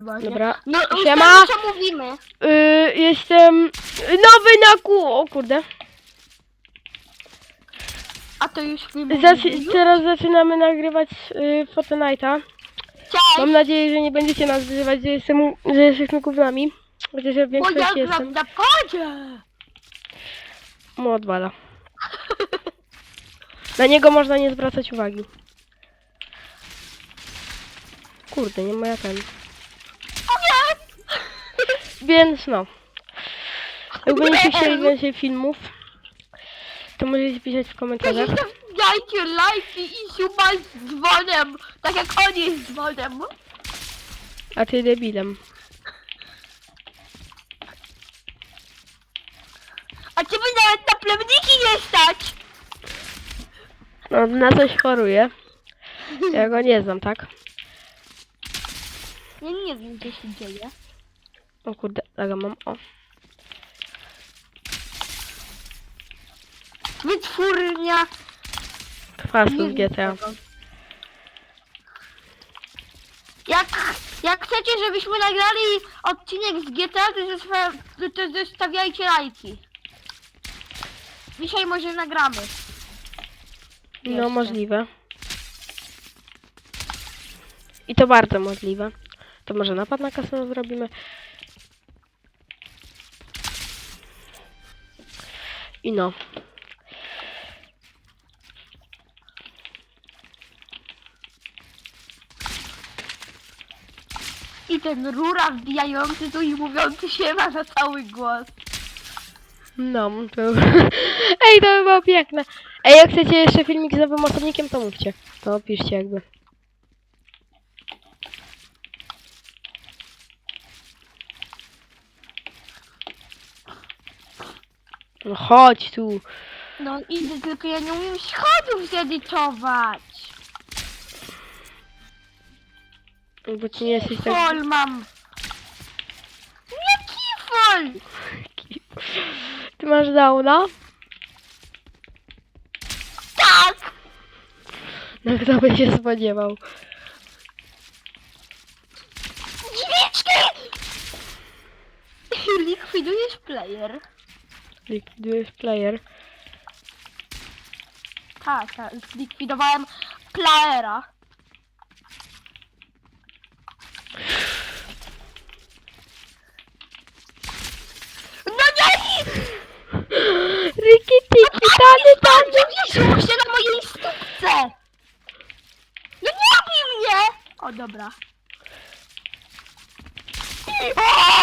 Dobra. No, Siema. co mówimy. Y, jestem nowy na kół. O kurde. A to już film. Zac- teraz zaczynamy nagrywać y, Fortnite'a. Cześć, Mam nadzieję, że nie będziecie nas wyzywać, że, jestem, że jesteśmy gównami. Chociaż ja w bo ja większości gram jestem. na padzie. Mu odwala. Na niego można nie zwracać uwagi. Kurde, nie moja ten. Więc no. Jak będziecie chcieli więcej filmów, to możecie pisać w komentarzach. Dajcie lajki i suba z dzwonem, tak jak on jest dzwonem. A ty debilem. A ciebie nawet na plewniki nie stać. No, na coś choruje. Ja go nie znam, tak? Ja nie wiem, co się dzieje. O kurde, tego mam. O. Wytwórnia. Wiem GTA. Jak, jak chcecie, żebyśmy nagrali odcinek z GTA, to, zostaw, to zostawiajcie lajki. Dzisiaj może nagramy. No Jeszcze. możliwe. I to bardzo możliwe. To może napad na kasę zrobimy. I no. I ten rura wbijający tu i mówiący się ma na cały głos. No, to... Ej, to by było piękne. Ej, jak chcecie jeszcze filmik z nowym osobnikiem, to mówcie. To piszcie jakby. No chodź tu. No idę, tylko ja nie umiem schodów zedytować. Bo ci nie jesteś tak... Fol mam. Jaki fol? Ty masz downa? Tak! No kto by się spodziewał? Drzwiczki! Likwidujesz player. Likwidujesz player. Tak, tak, zlikwidowałem playera. No nie! Riki tiki tany tany. zawiesiło się na mojej stópce! No nie bij mnie! O, dobra. O!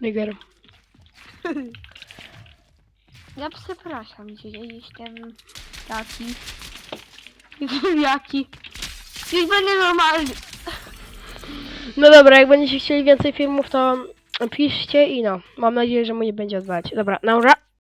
Nigger. Ja przepraszam, że jestem taki. Jestem jaki. Już będę normalny. No dobra, jak będziecie chcieli więcej filmów, to piszcie i no. Mam nadzieję, że mu nie będzie odwalać. Dobra, naura.